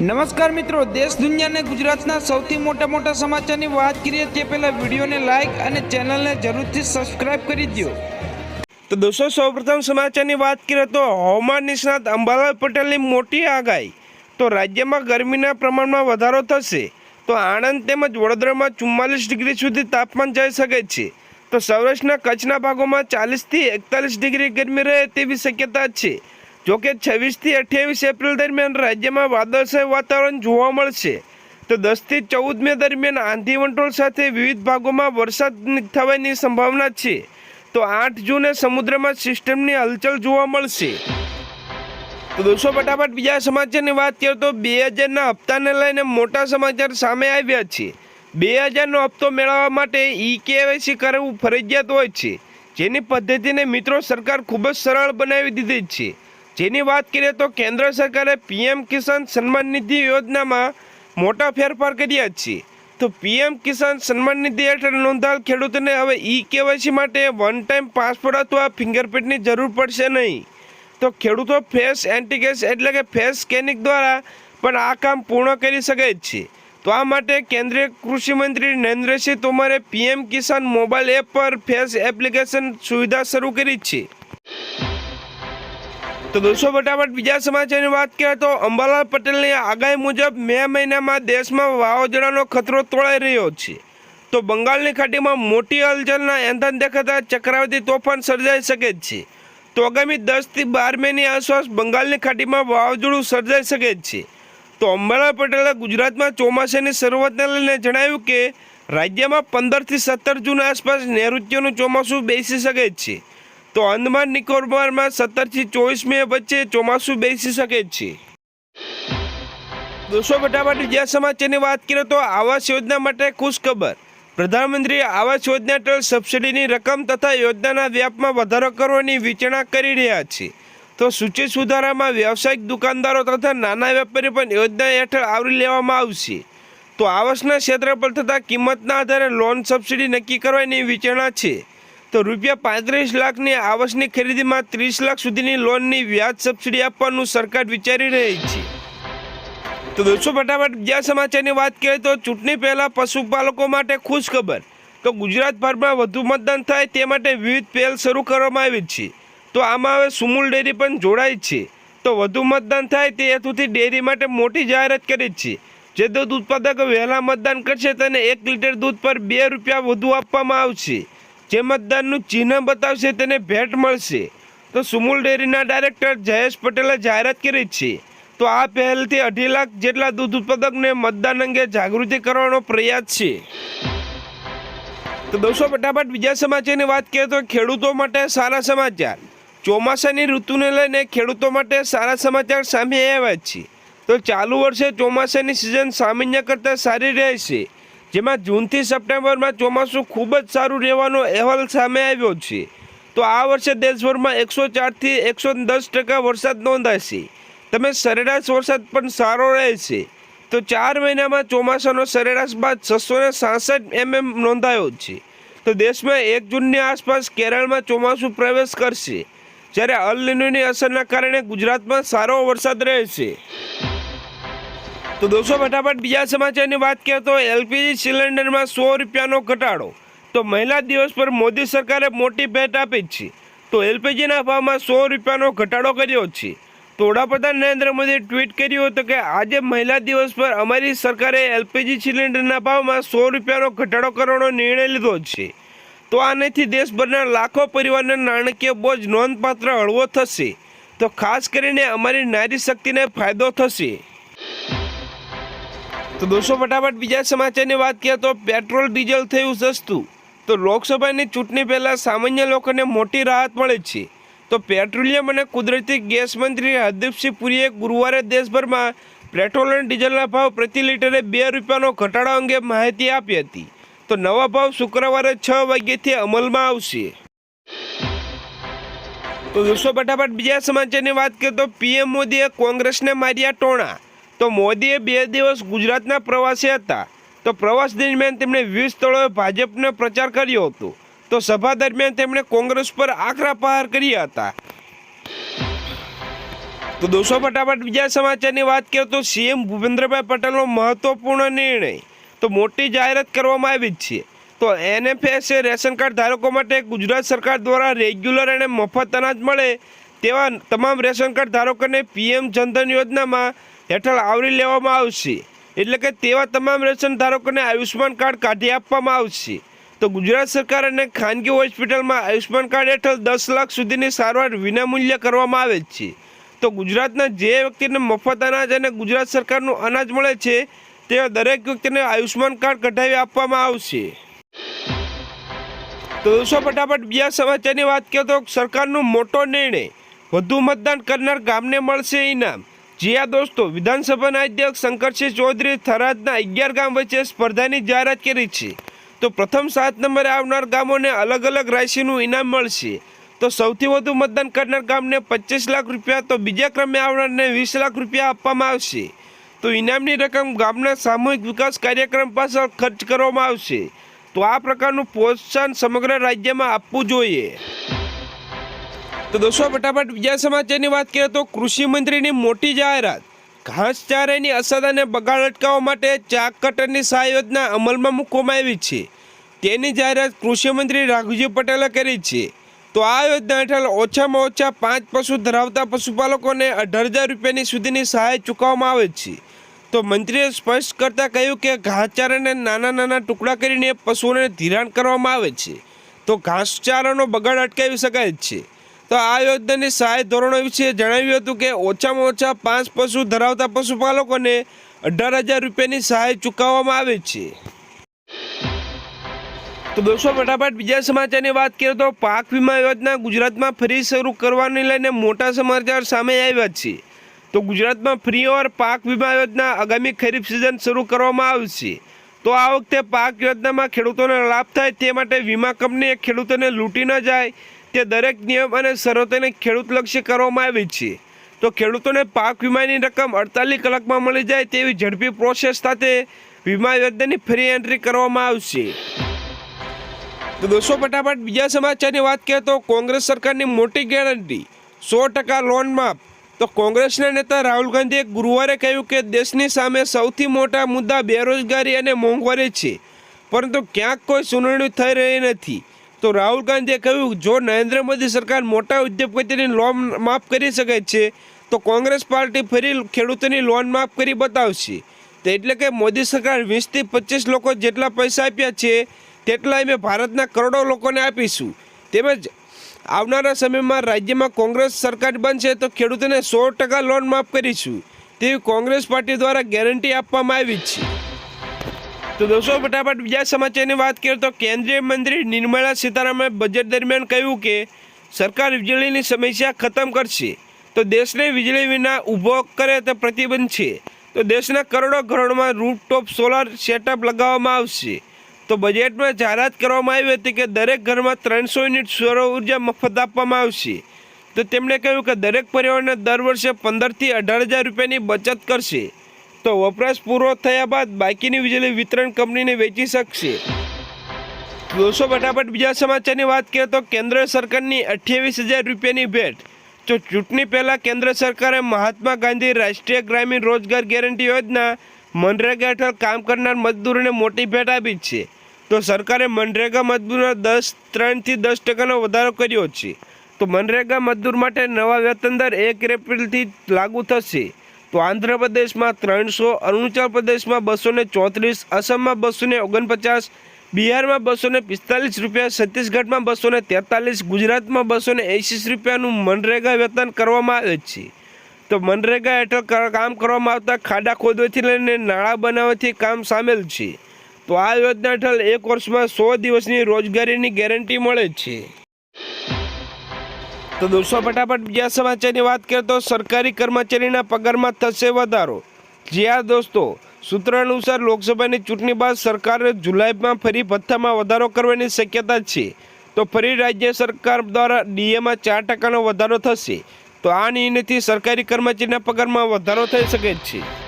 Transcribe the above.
નમસ્કાર મિત્રો, દેશ દુનિયાને ગુજરાતના સૌથી મોટા મોટા સમાચારની વાત કરીએ તે પહેલાં વિડીયોને લાઇક અને ચેનલને જરૂરથી સબસ્ક્રાઇબ કરી દો તો દોસ્તો, સૌપ્રથમ સમાચારની વાત કરીએ તો હવામાન નિષ્ણાત અંબાલાલ પટેલની મોટી આગાહી. તો રાજ્યમાં ગરમીના પ્રમાણમાં વધારો થશે. તો આણંદ તેમજ વડોદરામાં ચુમ્માલીસ ડિગ્રી સુધી તાપમાન જઈ શકે છે. તો સૌરાષ્ટ્રના કચ્છના ભાગોમાં ચાલીસથી એકતાલીસ ડિગ્રી ગરમી રહે તેવી શક્યતા છે. જોકે છવ્વીસથી અઠ્યાવીસ એપ્રિલ દરમિયાન રાજ્યમાં વાદળછાયું વાતાવરણ જોવા મળશે. તો દસથી ચૌદ મે દરમિયાન આંધી વંટોળ સાથે વિવિધ ભાગોમાં વરસાદ થવાની સંભાવના છે. તો આઠ જૂને સમુદ્રમાં સિસ્ટમની હલચલ જોવા મળશે. તો દોસ્તો, ફટાફટ બીજા સમાચારની વાત કરીએ તો બે હજારના હપ્તાને લઈને મોટા સમાચાર સામે આવ્યા છે. બે હજારનો હપ્તો મેળવવા માટે ઈ કેવાયસી કરવું ફરજિયાત હોય છે. જેની પદ્ધતિને મિત્રો સરકાર ખૂબ જ સરળ બનાવી દીધી છે. જેની વાત કરીએ તો કેન્દ્ર સરકારે પીએમ કિસાન સન્માન નિધિ યોજનામાં મોટા ફેરફાર કર્યા છે. તો પીએમ કિસાન સન્માન નિધિ હેઠળ નોંધાયેલ ખેડૂતોને હવે ઈ કેવાયસી માટે વન ટાઈમ પાસપોર્ટ અથવા ફિંગરપ્રિન્ટની જરૂર પડશે નહીં. તો ખેડૂતો ફેસ એન્ટીગેસ એટલે કે ફેસ સ્કેનિંગ દ્વારા પણ આ કામ પૂર્ણ કરી શકે છે. તો આ માટે કેન્દ્રીય કૃષિમંત્રી નરેન્દ્રસિંહ તોમરે પીએમ કિસાન મોબાઈલ એપ પર ફેસ એપ્લિકેશન સુવિધા શરૂ કરી છે. તો દોસ્તો, ફટાફટ બીજા સમાચારની વાત કરીએ તો અંબાલાલ પટેલની આગાહી મુજબ મે મહિનામાં દેશમાં વાવાઝોડાનો ખતરો તોળાઈ રહ્યો છે. તો બંગાળની ખાડીમાં મોટી હલચલના એંધન દેખાતા ચક્રવાતી તોફાન સર્જાઈ શકે છે. તો આગામી દસથી બાર મેની આસપાસ બંગાળની ખાડીમાં વાવાઝોડું સર્જાઈ શકે છે. તો અંબાલાલ પટેલે ગુજરાતમાં ચોમાસાની શરૂઆતને લઈને જણાવ્યું કે રાજ્યમાં પંદરથી સત્તર જૂન આસપાસ નૈઋત્યનું ચોમાસું બેસી શકે છે. તો અંદમાન નિકોબારમાં સત્તરથી ચોવીસ મે વચ્ચે ચોમાસું બેસી શકે છે. દોસ્તો, ફટાફટ બીજા સમાચારની વાત કરીએ તો આવાસ યોજના માટે ખુશ ખબર પ્રધાનમંત્રી આવાસ યોજના હેઠળ સબસિડીની રકમ તથા યોજનાના વ્યાપમાં વધારો કરવાની વિચારણા કરી રહ્યા છે. તો સૂચિત સુધારામાં વ્યવસાયિક દુકાનદારો તથા નાના વેપારી પણ યોજના હેઠળ આવરી લેવામાં આવશે. તો આવાસના ક્ષેત્ર પર થતા કિંમતના આધારે લોન સબસિડી નક્કી કરવાની વિચારણા છે. તો રૂપિયા પાંત્રીસ લાખની આવાસની ખરીદીમાં ત્રીસ લાખ સુધીની લોનની વ્યાજ સબસિડી આપવાનું સરકાર વિચારી રહી છે. તો દોસ્તો, ફટાફટ બીજા સમાચારની વાત કરીએ તો ચૂંટણી પહેલાં પશુપાલકો માટે ખુશ ખબર તો ગુજરાતભરમાં વધુ મતદાન થાય તે માટે વિવિધ પહેલ શરૂ કરવામાં આવી છે. તો આમાં હવે સુમૂલ ડેરી પણ જોડાઈ છે. તો વધુ મતદાન થાય તે હેતુથી ડેરી માટે મોટી જાહેરાત કરી છે. જે દૂધ ઉત્પાદકો વહેલા મતદાન કરશે તેને એક લીટર દૂધ પર બે રૂપિયા વધુ આપવામાં આવશે. જે મતદાનનું ચિહ્ન બતાવશે તેને ભેટ મળશે. તો સુમુલ ડેરીના ડાયરેક્ટર જયેશ પટેલે જાહેરાત કરી છે. તો આ પહેલથી અઢી લાખ જેટલા દૂધ ઉત્પાદકને મતદાન અંગે જાગૃતિ કરવાનો પ્રયાસ છે. તો દોસ્તો, ફટાફટ બીજા સમાચારની વાત કરીએ તો ખેડૂતો માટે સારા સમાચાર. ચોમાસાની ઋતુને લઈને ખેડૂતો માટે સારા સમાચાર સામે આવ્યા છે. તો ચાલુ વર્ષે ચોમાસાની સિઝન સામાન્ય કરતાં સારી રહેશે. જેમાં જૂનથી સપ્ટેમ્બરમાં ચોમાસું ખૂબ જ સારું રહેવાનો અહેવાલ સામે આવ્યો છે. તો આ વર્ષે દેશભરમાં એકસો ચારથી એકસો દસ ટકા વરસાદ નોંધાશે. તમે સરેરાશ વરસાદ પણ સારો રહેશે તો ચાર મહિનામાં ચોમાસાનો સરેરાશ બાદ છસો ને સાસઠ એમએમ નોંધાયો છે. તો દેશમાં એક જૂનની આસપાસ કેરળમાં ચોમાસું પ્રવેશ કરશે. જ્યારે અલ નિનોની અસરના કારણે ગુજરાતમાં સારો વરસાદ રહેશે. તો દોસ્તો, ફટાફટ બીજા સમાચારની વાત કરીએ તો એલપીજી સિલિન્ડરમાં સો રૂપિયાનો ઘટાડો. તો મહિલા દિવસ પર મોદી સરકારે મોટી ભેટ આપી છે. તો એલપીજીના ભાવમાં સો રૂપિયાનો ઘટાડો કર્યો છે. તો વડાપ્રધાન નરેન્દ્ર મોદીએ ટ્વીટ કર્યું હતું કે, આજે મહિલા દિવસ પર અમારી સરકારે એલપીજી સિલિન્ડરના ભાવમાં સો રૂપિયાનો ઘટાડો કરવાનો નિર્ણય લીધો છે. તો આનાથી દેશભરના લાખો પરિવારને નાણાકીય બોજ નોંધપાત્ર હળવો થશે. તો ખાસ કરીને અમારી નારી શક્તિને ફાયદો થશે. તો દોસ્તો, ફટાફટ બીજા સમાચારની વાત કરીએ તો પેટ્રોલ, ડીઝલ થયું સસ્તું. તો લોકસભાની ચૂંટણી પહેલાં સામાન્ય લોકોને મોટી રાહત મળે છે. તો પેટ્રોલિયમ અને કુદરતી ગેસ મંત્રી હરદીપસિંહ પુરીએ ગુરુવારે દેશભરમાં પેટ્રોલ અને ડીઝલના ભાવ પ્રતિ લીટરે બે રૂપિયાનો ઘટાડો અંગે માહિતી આપી હતી. તો નવા ભાવ શુક્રવારે છ વાગ્યાથી અમલમાં આવશે. તો દોસ્તો, ફટાફટ બીજા સમાચારની વાત કરીએ તો પીએમ મોદીએ કોંગ્રેસને માર્યા ટોણા. તો મોદીએ બે દિવસ ગુજરાતના પ્રવાસે હતા. તો પ્રવાસ દરમિયાન તેમણે વીસ સ્થળોએ ભાજપનો પ્રચાર કર્યો હતો. તો સભા દરમિયાન તેમણે કોંગ્રેસ પર આકરા પ્રહાર કર્યા હતા. તો દોસ્તો, ફટાફટ બીજા સમાચારની વાત કરીએ તો સીએમ ભૂપેન્દ્રભાઈ પટેલનો મહત્વપૂર્ણ નિર્ણય તો મોટી જાહેરાત કરવામાં આવી જ છે. તો એનએફએસ રેશન કાર્ડ ધારકો માટે ગુજરાત સરકાર દ્વારા રેગ્યુલર અને મફત અનાજ મળે તેવા તમામ રેશન કાર્ડ ધારકોને પીએમ જનધન યોજનામાં હેઠળ આવરી લેવામાં આવશે. એટલે કે તેવા તમામ રેશન ધારકોને આયુષ્માન કાર્ડ કાઢી આપવામાં આવશે. તો ગુજરાત સરકાર અને ખાનગી હોસ્પિટલમાં આયુષ્માન કાર્ડ હેઠળ દસ લાખ સુધીની સારવાર વિનામૂલ્ય કરવામાં આવે છે. તો ગુજરાતના જે વ્યક્તિને મફત અનાજ અને ગુજરાત સરકારનું અનાજ મળે છે તેવા દરેક વ્યક્તિને આયુષ્માન કાર્ડ કઢાવી આપવામાં આવશે. તો દોસ્તો, ફટાફટ બીજા સમાચારની વાત કરીએ તો સરકારનો મોટો નિર્ણય, વધુ મતદાન કરનાર ગામને મળશે ઇનામ. જી આ દોસ્તો, વિધાનસભાના અધ્યક્ષ શંકરસિંહ ચૌધરી થરાદના અગિયાર ગામ વચ્ચે સ્પર્ધાની જાહેરાત કરી છે. તો પ્રથમ સાત નંબરે આવનાર ગામોને અલગ અલગ રાશિનું ઇનામ મળશે. તો સૌથી વધુ મતદાન કરનાર ગામને પચીસ લાખ રૂપિયા, તો બીજા ક્રમે આવનારને વીસ લાખ રૂપિયા આપવામાં આવશે. તો ઇનામની રકમ ગામના સામૂહિક વિકાસ કાર્યક્રમ પાછળ ખર્ચ કરવામાં આવશે. તો આ પ્રકારનું પ્રોત્સાહન સમગ્ર રાજ્યમાં આપવું જોઈએ. તો દોસ્તો, ફટાફટ બીજા સમાચારની વાત કરીએ તો કૃષિ મંત્રીની મોટી જાહેરાત. ઘાસચારાની અસર અને બગાડ અટકાવવા માટે ચાક કટરની સહાય યોજના અમલમાં મૂકવામાં આવી છે. તેની જાહેરાત કૃષિ મંત્રી રાઘુજી પટેલે કરી છે. તો આ યોજના હેઠળ ઓછામાં ઓછા પાંચ પશુ ધરાવતા પશુપાલકોને અઢાર હજાર રૂપિયાની સુધીની સહાય ચૂકવવામાં આવે છે. તો મંત્રીએ સ્પષ્ટ કરતાં કહ્યું કે ઘાસચારાને નાના નાના ટુકડા કરીને પશુઓને ધિરાણ કરવામાં આવે છે. તો ઘાસચારાનો બગાડ અટકાવી શકાય છે. તો આ યોજનાની સહાય ધોરણો વિશે જણાવ્યું હતું કે ઓછામાં ઓછા પાંચ પશુ ધરાવતા પશુપાલકોને અઢાર હજાર રૂપિયાની સહાય ચૂકવવામાં આવે છે. તો દોસ્તો, ફટાફટ બીજા સમાચારની વાત કરીએ તો પાક વીમા યોજના ગુજરાતમાં ફરી શરૂ કરવાને લઈને મોટા સમાચાર સામે આવ્યા છે. તો ગુજરાતમાં ફ્રી ઓવર પાક વીમા યોજના આગામી ખરીફ સિઝન શરૂ કરવામાં આવશે તો આ વખતે પાક યોજનામાં ખેડૂતોને લાભ થાય તે માટે વીમા કંપનીએ ખેડૂતોને લૂંટી ન જાય તે દરેક નિયમ અને શરતોને ખેડૂતલક્ષી કરવામાં આવી છે. તો ખેડૂતોને પાક વીમાની રકમ અડતાલીસ કલાકમાં મળી જાય તેવી ઝડપી પ્રોસેસ સાથે વીમા યોજનાની ફ્રી એન્ટ્રી કરવામાં આવશે. તો દોસ્તો, ફટાફટ બીજા સમાચારની વાત કરીએ તો કોંગ્રેસ સરકારની મોટી ગેરંટી, સો ટકા લોન માફ. તો કોંગ્રેસના નેતા રાહુલ ગાંધીએ ગુરુવારે કહ્યું કે દેશની સામે સૌથી મોટા મુદ્દા બેરોજગારી અને મોંઘવારી છે. પરંતુ ક્યાંક કોઈ સુનાવણી થઈ રહી નથી. તો રાહુલ ગાંધીએ કહ્યું, જો નરેન્દ્ર મોદી સરકાર મોટા ઉદ્યોગપતિની લોન માફ કરી શકે છે, તો કોંગ્રેસ પાર્ટી ફરી ખેડૂતોની લોન માફ કરી બતાવશે. તો એટલે કે મોદી સરકાર વીસથી પચીસ લોકો જેટલા પૈસા આપ્યા છે, તેટલા અમે ભારતના કરોડો લોકોને આપીશું. તેમજ આવનારા સમયમાં રાજ્યમાં કોંગ્રેસ સરકાર બનશે તો ખેડૂતોને સો ટકા લોન માફ કરીશું. તેવી કોંગ્રેસ પાર્ટી દ્વારા ગેરંટી આપવામાં આવી છે. તો દોસ્તો, ફટાફટ બીજા સમાચારની વાત કરીએ તો કેન્દ્રીય મંત્રી નિર્મલા સીતારામણે બજેટ દરમિયાન કહ્યું કે સરકાર વીજળીની સમસ્યા ખતમ કરશે. તો દેશને વીજળી વિના ઊભો કરે તે પ્રતિબંધ છે. તો દેશના કરોડો ઘરોમાં રૂફટોપ સોલાર સેટઅપ લગાવવામાં આવશે. તો બજેટમાં જાહેરાત કરવામાં આવી હતી કે દરેક ઘરમાં ત્રણસો યુનિટ સૌર ઊર્જા મફત આપવામાં આવશે. તો તેમણે કહ્યું કે દરેક પરિવારને દર વર્ષે પંદરથી અઢાર હજાર રૂપિયાની બચત કરશે. તો વપરાશ પૂરો થયા બાદ બાકીની વીજળી વિતરણ કંપનીને વેચી શકશે. દોસ્તો ફટાફટ બીજા સમાચારની વાત કરીએ તો કેન્દ્ર સરકારની અઠ્યાવીસ હજાર રૂપિયાની ભેટ. તો ચૂંટણી પહેલાં કેન્દ્ર સરકારે મહાત્મા ગાંધી રાષ્ટ્રીય ગ્રામીણ રોજગાર ગેરંટી યોજના મનરેગા હેઠળ કામ કરનાર મજદૂરોને મોટી ભેટ આપી છે. તો સરકારે મનરેગા મજદૂરના દસ, ત્રણથી દસ ટકાનો વધારો કર્યો છે. તો મનરેગા મજદૂર માટે નવા વેતન દર એક એપ્રિલથી લાગુ થશે. તો આંધ્રપ્રદેશમાં ત્રણસો અરુણાચલ પ્રદેશમાં બસો ને ચોત્રીસ અસમમાં બસો ને ઓગણપચાસ, બિહારમાં બસો ને પિસ્તાલીસ રૂપિયા, છત્તીસગઢમાં બસો ને તેતાલીસ, ગુજરાતમાં બસો ને એંસી રૂપિયાનું મનરેગા વેતન કરવામાં આવે છે. તો મનરેગા હેઠળ કામ કરવામાં આવતા ખાડા ખોદવાથી લઈને નાણાં બનાવવાથી કામ સામેલ છે. તો આ યોજના હેઠળ એક વર્ષમાં સો દિવસની રોજગારીની ગેરંટી મળે છે. તો દોસ્તો, ફટાફટ બીજા સમાચારની વાત કરીએ તો સરકારી કર્મચારીના પગારમાં થશે વધારો. જી દોસ્તો, સૂત્ર અનુસાર લોકસભાની ચૂંટણી બાદ સરકારે જુલાઈમાં ફરી ભથ્થામાં વધારો કરવાની શક્યતા છે. તો ફરી રાજ્ય સરકાર દ્વારા ડીએમાં ચાર ટકાનો વધારો થશે. તો આ નિર્ણયથી સરકારી કર્મચારીના પગારમાં વધારો થઈ શકે છે.